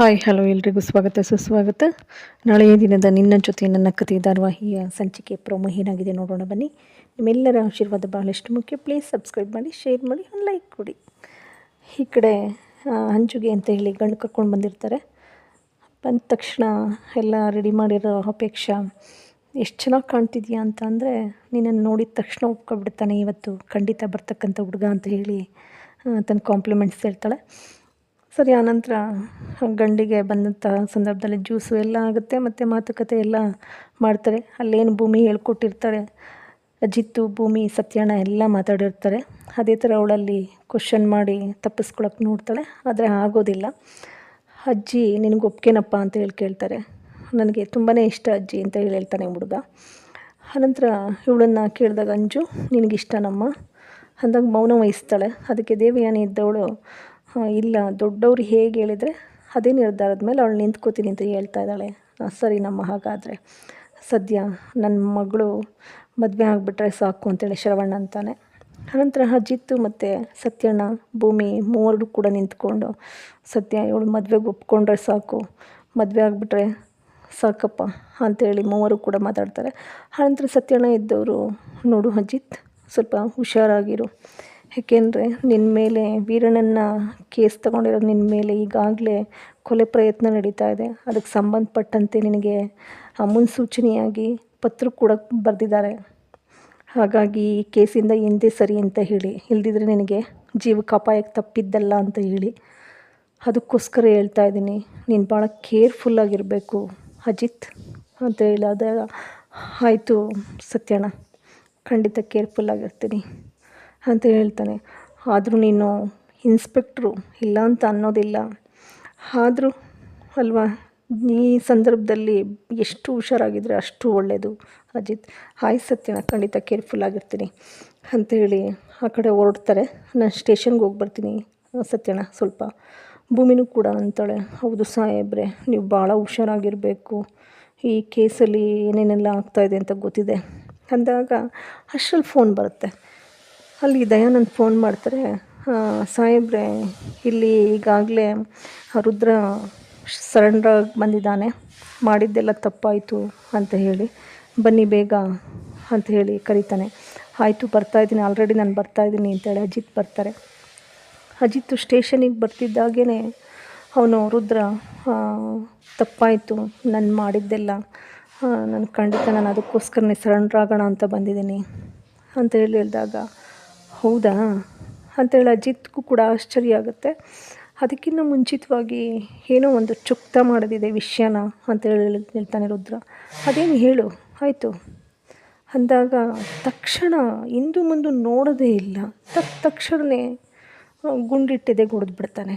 Hi, hello ಎಲ್ರಿಗೂ ಸ್ವಾಗತ, ಸುಸ್ವಾಗತ. ನಾಳೆಯ ದಿನದ ನಿನ್ನ ಜೊತೆ ನನ್ನ ಕಥೆ ಧಾರಾವಾಹಿಯ ಸಂಚಿಕೆ ಪ್ರೋಮೋ ಏನಾಗಿದೆ ನೋಡೋಣ ಬನ್ನಿ. ನಿಮ್ಮೆಲ್ಲರ ಆಶೀರ್ವಾದ ಬಹಳಷ್ಟು ಮುಖ್ಯ. ಪ್ಲೀಸ್ ಸಬ್ಸ್ಕ್ರೈಬ್ ಮಾಡಿ ಶೇರ್ ಮಾಡಿ ಲೈಕ್ ಕೊಡಿ. ಈ ಕಡೆ ಅಂಜುಗೆ ಅಂತ ಹೇಳಿ ಗಂಡು ಕರ್ಕೊಂಡು ಬಂದಿರ್ತಾರೆ. ಬಂದ ತಕ್ಷಣ ಎಲ್ಲ ರೆಡಿ ಮಾಡಿರೋ ಅಪೇಕ್ಷ, ಎಷ್ಟು ಚೆನ್ನಾಗಿ ಕಾಣ್ತಿದ್ಯಾ ಅಂತ ಅಂದರೆ, ನಿನ್ನನ್ನು ನೋಡಿದ ತಕ್ಷಣ ಒಪ್ಕೊಬಿಡ್ತಾನೆ ಇವತ್ತು. ಖಂಡಿತ ಬರ್ತಕ್ಕಂಥ ಹುಡುಗ ಅಂತ ಹೇಳಿ ತನ್ನ ಕಾಂಪ್ಲಿಮೆಂಟ್ಸ್ ಹೇಳ್ತಾಳೆ. ಸರಿ ಆನಂತರ ಗಂಡಿಗೆ ಬಂದಂಥ ಸಂದರ್ಭದಲ್ಲಿ ಜ್ಯೂಸು ಎಲ್ಲ ಆಗುತ್ತೆ ಮತ್ತು ಮಾತುಕತೆ ಎಲ್ಲ ಮಾಡ್ತಾರೆ. ಅಲ್ಲೇನು ಭೂಮಿ ಹೇಳ್ಕೊಟ್ಟಿರ್ತಾರೆ ಅಜಿತ್ತು ಭೂಮಿ ಸತ್ಯಣ್ಣ ಎಲ್ಲ ಮಾತಾಡಿರ್ತಾರೆ. ಅದೇ ಥರ ಅವಳಲ್ಲಿ ಕ್ವಶನ್ ಮಾಡಿ ತಪ್ಪಿಸ್ಕೊಳಕ್ಕೆ ನೋಡ್ತಾಳೆ ಆದರೆ ಆಗೋದಿಲ್ಲ. ಅಜ್ಜಿ ನಿನಗೆ ಒಪ್ಕೇನಪ್ಪ ಅಂತ ಹೇಳಿ ಕೇಳ್ತಾರೆ. ನನಗೆ ತುಂಬಾ ಇಷ್ಟ ಅಜ್ಜಿ ಅಂತ ಹೇಳಿ ಹೇಳ್ತಾನೆ ಹುಡುಗ. ಆನಂತರ ಇವಳನ್ನು ಕೇಳಿದಾಗ ಅಂಜು ನಿನಗಿಷ್ಟನಮ್ಮ ಅಂದಾಗ ಮೌನ ವಹಿಸ್ತಾಳೆ. ಅದಕ್ಕೆ ದೇವಯಾನಿ ಇದ್ದವಳು "ಆ, ಇಲ್ಲ. ದೊಡ್ಡವ್ರು ಹೇಗೆ ಹೇಳಿದರೆ ಅದೇ ನಿರ್ಧಾರದ ಮೇಲೆ ಅವಳು ನಿಂತ್ಕೋತೀನಿ ಅಂತ ಹೇಳ್ತಾ ಇದ್ದಾಳೆ. "ಆ, ಸರಿ ನಮ್ಮ ಹಾಗಾದರೆ. ಸದ್ಯ ನನ್ನ ಮಗಳು ಮದುವೆ ಆಗಿಬಿಟ್ರೆ ಸಾಕು ಅಂತೇಳಿ ಶ್ರವಣ ಅಂತಾನೆ. ಅನಂತರ ಅಜಿತ್ತು ಮತ್ತು ಸತ್ಯಣ್ಣ ಭೂಮಿ ಮೂವರು ಕೂಡ ನಿಂತ್ಕೊಂಡು ಸತ್ಯ ಇವಳು ಮದುವೆಗೆ ಒಪ್ಕೊಂಡ್ರೆ ಸಾಕು ಮದುವೆ ಆಗಿಬಿಟ್ರೆ ಸಾಕಪ್ಪ ಅಂತೇಳಿ ಮೂವರು ಕೂಡ ಮಾತಾಡ್ತಾರೆ. ಆನಂತರ ಸತ್ಯಣ್ಣ ಇದ್ದವರು ನೋಡು ಅಜಿತ್ ಸ್ವಲ್ಪ ಹುಷಾರಾಗಿರು. ಏಕೆಂದರೆ ನಿನ್ನ ಮೇಲೆ ವೀರಣ್ಣನ ಕೇಸ್ ತಗೊಂಡಿರೋದು ನಿನ್ನ ಮೇಲೆ ಈಗಾಗಲೇ ಕೊಲೆ ಪ್ರಯತ್ನ ನಡೀತಾ ಇದೆ. ಅದಕ್ಕೆ ಸಂಬಂಧಪಟ್ಟಂತೆ ನಿನಗೆ ಮುನ್ಸೂಚನೆಯಾಗಿ ಪತ್ರ ಕೂಡ ಬರೆದಿದ್ದಾರೆ. ಹಾಗಾಗಿ ಈ ಕೇಸಿಂದ ಹಿಂದೆ ಸರಿ ಅಂತ ಹೇಳಿ, ಇಲ್ದಿದ್ರೆ ನಿನಗೆ ಜೀವಕ್ಕೆ ಅಪಾಯಕ್ಕೆ ತಪ್ಪಿದ್ದಲ್ಲ ಅಂತ ಹೇಳಿ ಅದಕ್ಕೋಸ್ಕರ ಹೇಳ್ತಾ ಇದ್ದೀನಿ. ನೀನು ಭಾಳ ಕೇರ್ಫುಲ್ಲಾಗಿರಬೇಕು ಅಜಿತ್ ಅಂತ ಹೇಳಿದಾಗ ಆಯಿತು ಸತ್ಯಣ್ಣ. ಖಂಡಿತ ಕೇರ್ಫುಲ್ಲಾಗಿರ್ತೀನಿ ಅಂತ ಹೇಳ್ತಾನೆ. ಆದರೂ ನೀನು ಇನ್ಸ್ಪೆಕ್ಟ್ರು ಇಲ್ಲ ಅಂತ ಅನ್ನೋದಿಲ್ಲ. ಆದರೂ ಅಲ್ವಾ, ಈ ಸಂದರ್ಭದಲ್ಲಿ ಎಷ್ಟು ಹುಷಾರಾಗಿದ್ದರೆ ಅಷ್ಟು ಒಳ್ಳೆಯದು ಅಜಿತ್? ಹಾಯ್ ಸತ್ಯನ ಖಂಡಿತ ಕೇರ್ಫುಲ್ ಆಗಿರ್ತೀನಿ ಅಂಥೇಳಿ ಆ ಕಡೆ ಹೊರಡ್ತಾರೆ. ನಾನು ಸ್ಟೇಷನ್ಗೆ ಹೋಗಿ ಬರ್ತೀನಿ, ಸತ್ಯಣ್ಣ, ಸ್ವಲ್ಪ ಭೂಮಿನೂ ಕೂಡ ಅಂತಾಳೆ. ಹೌದು ಸಾಹೇಬ್ರೆ, ನೀವು ಭಾಳ ಹುಷಾರಾಗಿರಬೇಕು. ಈ ಕೇಸಲ್ಲಿ ಏನೇನೆಲ್ಲ ಆಗ್ತಾಯಿದೆ ಅಂತ ಗೊತ್ತಿದೆ. ಅಂದಾಗ ಅಷ್ಟರಲ್ಲಿ ಫೋನ್ ಬರುತ್ತೆ. ಅಲ್ಲಿ ದಯಾನಂದ್ ಫೋನ್ ಮಾಡ್ತಾರೆ. "ಆ, ಸಾಹೇಬ್ರೆ ಇಲ್ಲಿ ಈಗಾಗಲೇ ರುದ್ರ ಸರೆಂಡ್ರಾಗಿ ಬಂದಿದ್ದಾನೆ. ಮಾಡಿದ್ದೆಲ್ಲ ತಪ್ಪಾಯಿತು ಅಂತ ಹೇಳಿ. ಬನ್ನಿ ಬೇಗ ಅಂತ ಹೇಳಿ ಕರೀತಾನೆ. ಆಯಿತು ಬರ್ತಾಯಿದ್ದೀನಿ ಆಲ್ರೆಡಿ ನಾನು ಬರ್ತಾಯಿದ್ದೀನಿ ಅಂತೇಳಿ ಅಜಿತ್ ಬರ್ತಾರೆ. ಅಜಿತ್ ಸ್ಟೇಷನಿಗೆ ಬರ್ತಿದ್ದಾಗೇ ಅವನು ರುದ್ರ ತಪ್ಪಾಯಿತು. ನಾನು ಮಾಡಿದ್ದೆಲ್ಲ ನಾನು ಖಂಡಿತ ನಾನು ಅದಕ್ಕೋಸ್ಕರನೇ ಸರೆಂಡ್ರ್ ಆಗೋಣ ಅಂತ ಬಂದಿದ್ದೀನಿ ಅಂತ ಹೇಳಿ ಹೇಳಿದಾಗ ಹೌದಾ? ಅಂತೇಳಿ ಅಜಿತ್ಗೂ ಕೂಡ ಆಶ್ಚರ್ಯ ಆಗುತ್ತೆ. ಅದಕ್ಕಿಂತ ಮುಂಚಿತವಾಗಿ ಏನೋ ಒಂದು ಚುಕ್ತ ಮಾಡೋದಿದೆ ವಿಷಯನ ಅಂತ ಹೇಳಿ ಹೇಳ್ತಾನೆ ರುದ್ರ. ಅದೇನು ಹೇಳು, ಆಯಿತು. ಅಂದಾಗ ತಕ್ಷಣ ಹಿಂದೂ ಮುಂದೆ ನೋಡೋದೇ ಇಲ್ಲ. ತಕ್ಕ ತಕ್ಷಣವೇ ಗುಂಡಿಟ್ಟಿದೆ ಬಿಡ್ತಾನೆ.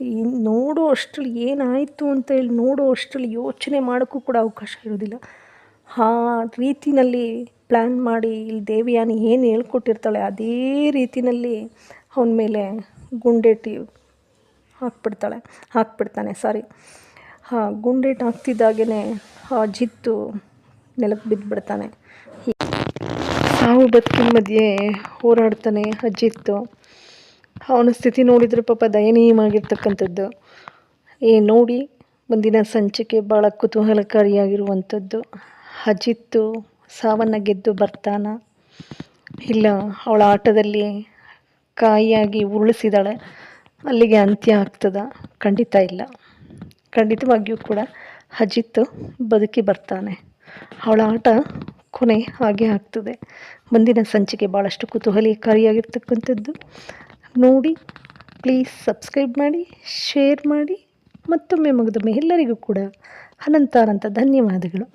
ಈ ನೋಡೋ ಅಷ್ಟರಲ್ಲಿ ಏನಾಯಿತು ಅಂತ ಹೇಳಿ ನೋಡೋ ಅಷ್ಟರಲ್ಲಿ ಯೋಚನೆ ಮಾಡೋಕ್ಕೂ ಕೂಡ ಅವಕಾಶ ಇರೋದಿಲ್ಲ. ಆ ರೀತಿನಲ್ಲಿ ಪ್ಲ್ಯಾನ್ ಮಾಡಿ ಇಲ್ಲಿ ದೇವಿಯಾನಿ ಏನು ಹೇಳ್ಕೊಟ್ಟಿರ್ತಾಳೆ ಅದೇ ರೀತಿಯಲ್ಲಿ ಅವನ ಮೇಲೆ ಗುಂಡೇಟಿ ಹಾಕ್ಬಿಡ್ತಾಳೆ, ಹಾಕ್ಬಿಡ್ತಾನೆ ಸಾರಿ ಹಾಂ, ಗುಂಡೇಟು ಹಾಕ್ತಿದ್ದಾಗೇ ಆ ಜಿತ್ತು ನೆಲಕ್ಕೆ ಬಿದ್ದುಬಿಡ್ತಾನೆ ಸಾವು ಬದುಕಿನ ಮಧ್ಯೆ ಹೋರಾಡ್ತಾನೆ ಅಜ್ಜಿತ್ತು ಅವನ ಸ್ಥಿತಿ ನೋಡಿದರೆ ಪಾಪ ದಯನೀಯವಾಗಿರ್ತಕ್ಕಂಥದ್ದು. ಏ, ನೋಡಿ, ಮುಂದಿನ ಸಂಚಿಕೆ ಭಾಳ ಕುತೂಹಲಕಾರಿಯಾಗಿರುವಂಥದ್ದು. ಅಜಿತ್ತು ಸಾವನ್ನು ಗೆದ್ದು ಬರ್ತಾನ. ಇಲ್ಲ, ಅವಳ ಆಟದಲ್ಲಿ ಕಾಯಿಯಾಗಿ ಉರುಳಿಸಿದಾಳೆ. ಅಲ್ಲಿಗೆ ಅಂತ್ಯ ಆಗ್ತದ? ಖಂಡಿತ ಇಲ್ಲ. ಖಂಡಿತವಾಗಿಯೂ ಕೂಡ ಅಜಿತ್ ಬದುಕಿ ಬರ್ತಾನೆ. ಅವಳ ಆಟ ಕೊನೆ ಹಾಗೆ ಆಗ್ತದೆ. ಮುಂದಿನ ಸಂಚಿಕೆ ಭಾಳಷ್ಟು ಕುತೂಹಲಕಾರಿಯಾಗಿರ್ತಕ್ಕಂಥದ್ದು. ನೋಡಿ ಪ್ಲೀಸ್ ಸಬ್ಸ್ಕ್ರೈಬ್ ಮಾಡಿ ಶೇರ್ ಮಾಡಿ, ಮತ್ತೊಮ್ಮೆ ಮಗದೊಮ್ಮೆ ಎಲ್ಲರಿಗೂ ಕೂಡ ಅನಂತ ಧನ್ಯವಾದಗಳು.